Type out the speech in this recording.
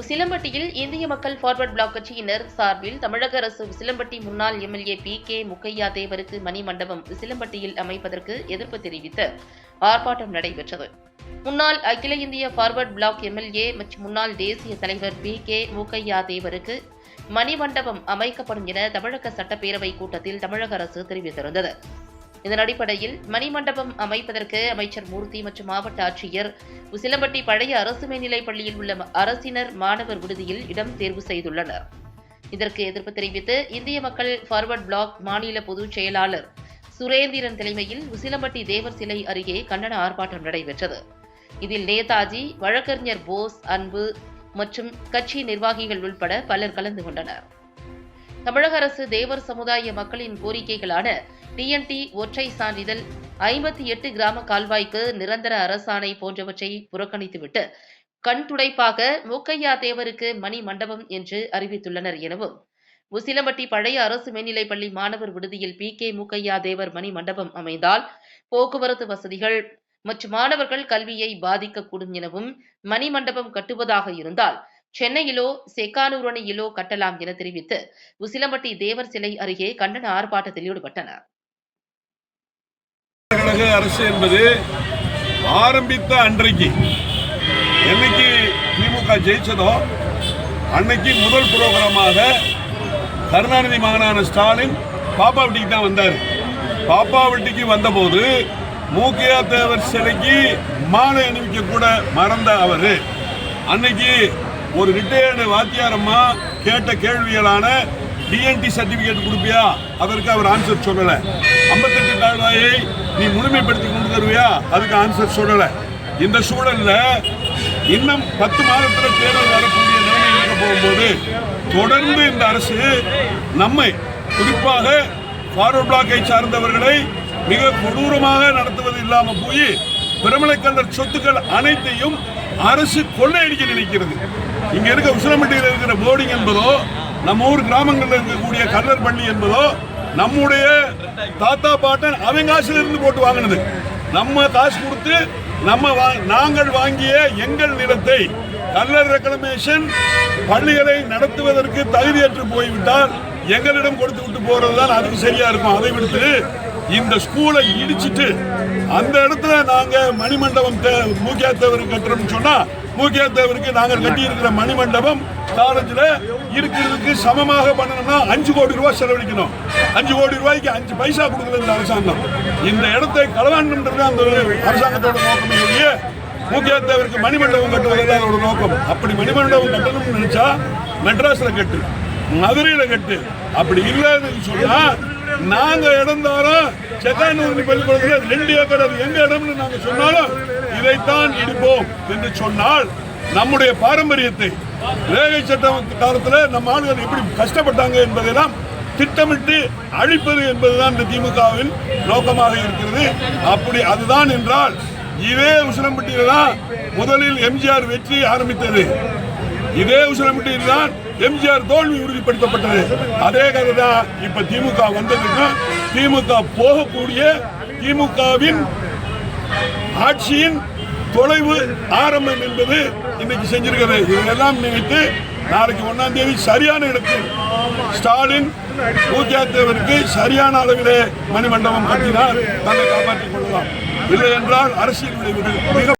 உசிலம்பட்டியில் இந்திய மக்கள் forward black கட்சியினர் சார்பில் தமிழக அரசு உசிலம்பட்டி முன்னாள் எம்எல்ஏ பி கே முக்கையா தேவருக்கு மணி மண்டபம் உசிலம்பட்டியில் அமைப்பதற்கு எதிர்ப்பு தெரிவித்து ஆர்ப்பாட்டம் நடைபெற்றது. முன்னாள் அகில இந்திய ஃபார்வர்ட் பிளாக் எம்எல்ஏ மற்றும் முன்னாள் தேசிய தலைவர் பி கே மூக்கையா தேவருக்கு மணிமண்டபம் அமைக்கப்படும் என தமிழக சட்டப்பேரவை கூட்டத்தில் தமிழக அரசு தெரிவித்திருந்தது. இதன் அடிப்படையில் மணிமண்டபம் அமைப்பதற்கு அமைச்சர் மூர்த்தி மற்றும் மாவட்ட ஆட்சியர் உசிலம்பட்டி பழைய அரசு மேல்நிலைப் பள்ளியில் உள்ள அரசினர் மாணவர் விடுதியில் இடம் தேர்வு செய்துள்ளனர். இதற்கு எதிர்ப்பு தெரிவித்து இந்திய மக்கள் ஃபார்வர்ட் பிளாக் மாநில பொதுச் செயலாளர் சுரேந்திரன் தலைமையில் உசிலம்பட்டி தேவர் சிலை அருகே கண்டன ஆர்ப்பாட்டம் நடைபெற்றது. இதில் நேதாஜி வழக்கறிஞர் போஸ் அன்பு மற்றும் கட்சி நிர்வாகிகள் உள்பட பலர் கலந்து கொண்டனர். தமிழக அரசு தேவர் சமுதாய மக்களின் கோரிக்கைகளான டிஎன்டி ஒற்றை சான்றிதழ் ஐம்பத்தி எட்டு கிராம கால்வாய்க்கு நிரந்தர அரசாணை போன்றவற்றை புறக்கணித்துவிட்டு கண் துடைப்பாக மூக்கையா தேவருக்கு மணி மண்டபம் என்று அறிவித்துள்ளனர் எனவும் உசிலம்பட்டி பழைய அரசு மேல்நிலைப்பள்ளி மாணவர் விடுதியில் பி கே மூக்கையா தேவர் மணி மண்டபம் அமைந்தால் போக்குவரத்து வசதிகள் மற்றும் மாணவர்கள் கல்வியை பாதிக்கக்கூடும் எனவும் மணி மண்டபம் கட்டுவதாக இருந்தால் சென்னையிலோ செக்கானூரணியிலோ கட்டலாம் என தெரிவித்து உசிலம்பட்டி தேவர் சிலை அருகே கண்டன ஆர்ப்பாட்டத்தில் ஈடுபட்டனர். அரசு என்பது ஆரம்பித்த அன்றைக்கு. என்னைக்கு திமுக ஜெயிச்சதோ அன்னைக்கு முதல் புரோகிராமாக கருணாநிதி மகனான ஸ்டாலின் பாப்பா வீட்டுக்கு தான் வந்தார். பாப்பா வீட்டுக்கு வந்தபோது மூக்கையா தேவர் சிலைக்கு மாலை அணிவிக்க கூட மறந்த அவர். அன்னைக்கு ஒரு ரிட்டையர்டு வாத்தியாரம்மா கேட்ட கேள்விகளான டிஎன்டி சர்டிபிகேட் கொடுப்பியா? அதற்கு அவர் ஆன்சர் சொல்லலை. ஐம்பத்தெட்டு கால்வாயை நீ முழுமைப்படுத்தி கொண்டு தருவியா? அதுக்கு ஆன்சர் சொல்லலை. இந்த சூழல்ல இன்னும் பத்து மாதத்தில் தேர்தல் வரக்கூடிய நிலைமை இருக்க போகும்போது தொடர்ந்து இந்த அரசு நம்மை குறிப்பாக ஃபார்வர்ட் பிளாக்கை சார்ந்தவர்களை மிக கொடூரமாக நடத்துவது இல்லாமல் போய் பிரமலைக்கல்லர் சொத்துக்கள் அனைத்தையும் அரசு கொள்ளையடிக்க நினைக்கிறது. இங்கே இருக்க உசிலம்பட்டியில் இருக்கிற போர்டிங் என்பதோ நம்ம ஊர் கிராமங்களில் இருக்கக்கூடிய கல்லர் பள்ளி என்பதோ நம்முடைய தாத்தா பாட்டன் அவங்க காசுல இருந்து போட்டு வாங்கினது. நம்ம காசு கொடுத்து நம்ம வா- நாங்கள் வாங்கிய எங்கள் நிலத்தை கல்லர் ரெக்கலமேஷன் பள்ளிகளை நடத்துவதற்கு தகுதியற்று போய்விட்டால் எங்களிடம் கொடுத்து விட்டு போறதுதான் அதுக்கு சரியா இருக்கும். அதை விடுத்து இந்த ஸ்கூலை இடிச்சிட்டு அந்த இடத்துல நாங்க மணிமண்டபம் மூக்கியாத்தவருக்கு கட்டுறோம்னு சொன்னா மூக்கியாத்தவருக்கு நாங்கள் கட்டி இருக்கிற மணிமண்டபம் காலேஜில் இருக்கிறதுக்கு சமமாக பண்ணணும்னா அஞ்சு கோடி ரூபாய் செலவழிக்கணும். அஞ்சு கோடி ரூபாய்க்கு அஞ்சு பைசா கொடுக்கல இந்த அரசாங்கம். இந்த இடத்தை களவாண்டுன்றது அந்த அரசாங்கத்தோட நோக்கமே முக்கிய தேவருக்கு மணிமண்டபம் கட்டுவதெல்லாம் அதோட நோக்கம். அப்படி மணிமண்டபம் கட்டணும்னு நினைச்சா மெட்ராஸில் கட்டு மதுரையில் கட்டு. அப்படி இல்லைன்னு சொன்னா நாங்கள் இடம் தாரோம். செக்கானூர் பள்ளிக்கூடத்தில் ரெண்டு ஏக்கர் அது எங்க இடம்னு நாங்கள் சொன்னாலும் இதைத்தான் இடிப்போம் என்று சொன்னால் நம்முடைய பாரம்பரியத்தை ரேகை சட்டம் காலத்துல நம்ம ஆளுநர் எப்படி கஷ்டப்பட்டாங்க என்பதெல்லாம் திட்டமிட்டு அழிப்பது என்பதுதான் இந்த திமுகவின் நோக்கமாக இருக்கிறது. அப்படி அதுதான் என்றால் இதே உசிலம்பட்டியில் தான் முதலில் எம்ஜிஆர் வெற்றி ஆரம்பித்தது. இதே உசிலம்பட்டியில் தான் எம்ஜிஆர் தோல்வி உறுதிப்படுத்தப்பட்டது. அதே கதை தான் இப்ப திமுக வந்ததுக்கு திமுக போகக்கூடிய திமுகவின் ஆட்சியின் தொலைவு ஆரம்பம் என்பது இன்னைக்கு செஞ்சிருக்கிறது. இதெல்லாம் நினைத்து நாளைக்கு ஒன்றாம் தேதி சரியான இடத்தில் ஸ்டாலின் பூஜா தேவருக்கு சரியான அளவிலே மணிமண்டபம் கட்டினால் தன்னை காப்பாற்றிக் கொள்ளலாம். இல்லை என்றால் அரசியல் விளைவுகள் மிக